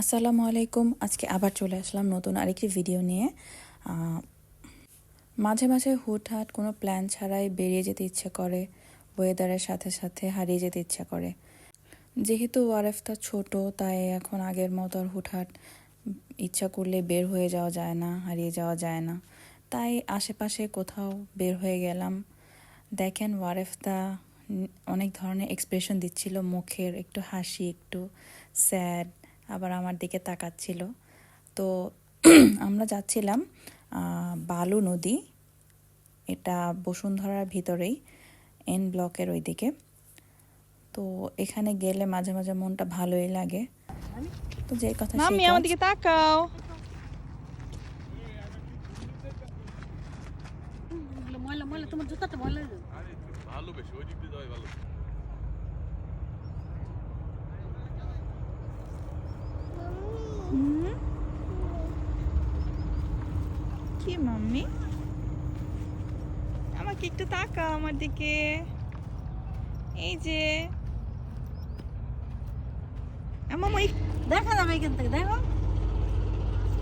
আসসালামু আলাইকুম। আজকে আবার চলে আসলাম নতুন আরেকটি ভিডিও নিয়ে। মাঝে মাঝে হুটহাট কোনো প্ল্যান ছাড়াই বেরিয়ে যেতে ইচ্ছে করে ওয়েদারের সাথে সাথে হারিয়ে যেতে ইচ্ছে করে। যেহেতু ওয়ারেফটা ছোট, তাই এখন আগের মতো আর হুটহাট ইচ্ছা করলে বের হয়ে যাওয়া যায় না, হারিয়ে যাওয়া যায় না। তাই আশেপাশে কোথাও বের হয়ে গেলাম। দেখেন ওয়ারেফতা অনেক ধরনের এক্সপ্রেশন দিচ্ছিল, মুখের একটু হাসি, একটু স্যাড আবার আমার দিকে তাকাচ্ছিল। তো আমরা যাচ্ছিলাম আহ, বালু নদী। এটা বসুন্ধরার ভিতরেই এন ব্লকের ওই দিকে তো এখানে গেলে মাঝে মাঝে মনটা ভালোই লাগে। তো যে কথা আমার দিকে তাকাও। ময়লা ময়লা তোমার জুতাটা ময়লা ভালো বেশি ওই দিক দিয়ে যাওয়াই ভালো কি মাম্মি? আমাকে একটু তাকা আমার দিকে। এই যে। মামা এই দেখা যাবে এখান থেকে দেখো।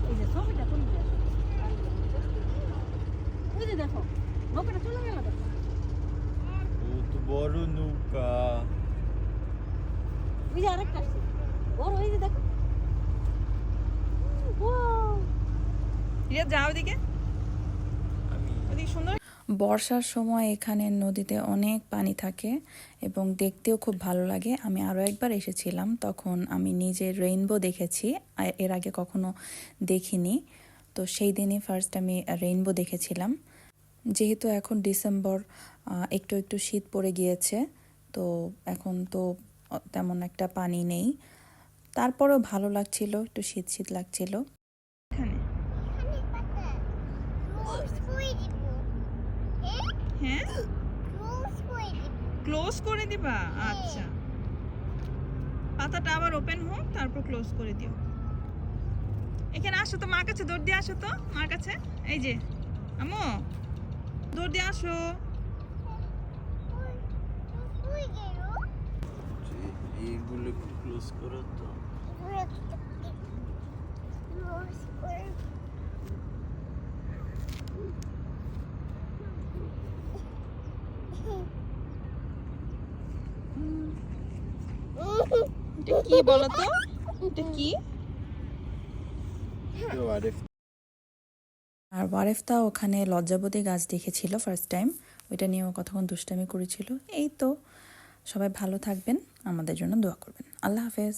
এই যে ছবিটা তুলে দে। ওই যে দেখো নৌকাটা চলে গেল দেখো। কত বড় নৌকা। ওই যে আরেকটা আসছে। বড় ওই যে দেখো। ও যাও দিকে ওদিকে সুন্দর। বর্ষার সময় এখানে নদীতে অনেক পানি থাকে এবং দেখতেও খুব ভালো লাগে। আমি আরও একবার এসেছিলাম তখন আমি নিজে রেইনবো দেখেছি। এর আগে কখনো দেখিনি। তো সেই দিনই ফার্স্ট আমি রেইনবো দেখেছিলাম। যেহেতু এখন ডিসেম্বর একটু একটু শীত পড়ে গিয়েছে তো এখন তো তেমন একটা পানি নেই। তারপরেও ভালো লাগছিল একটু শীত শীত লাগছিল। এখানে। হ্যাঁ ক্লোজ করে দিবা আচ্ছা পাতাটা আবার ওপেন হোক তারপর ক্লোজ করে দিও এখানে আসো তো মার কাছে দৌড় দিয়ে আসো তো মার কাছে এই যে আমো দৌড় দিয়ে আসো এইগুলো ক্লোজ করো তো এটা কি বলো তো এটা কি? আর ওয়ারেফতা ওখানে লজ্জাবতী গাছ দেখেছিল ফার্স্ট টাইম ওইটা নিয়ে ও কতক্ষণ দুষ্টামি করেছিল। এই তো সবাই ভালো থাকবেন আমাদের জন্য দোয়া করবেন। আল্লাহ হাফেজ।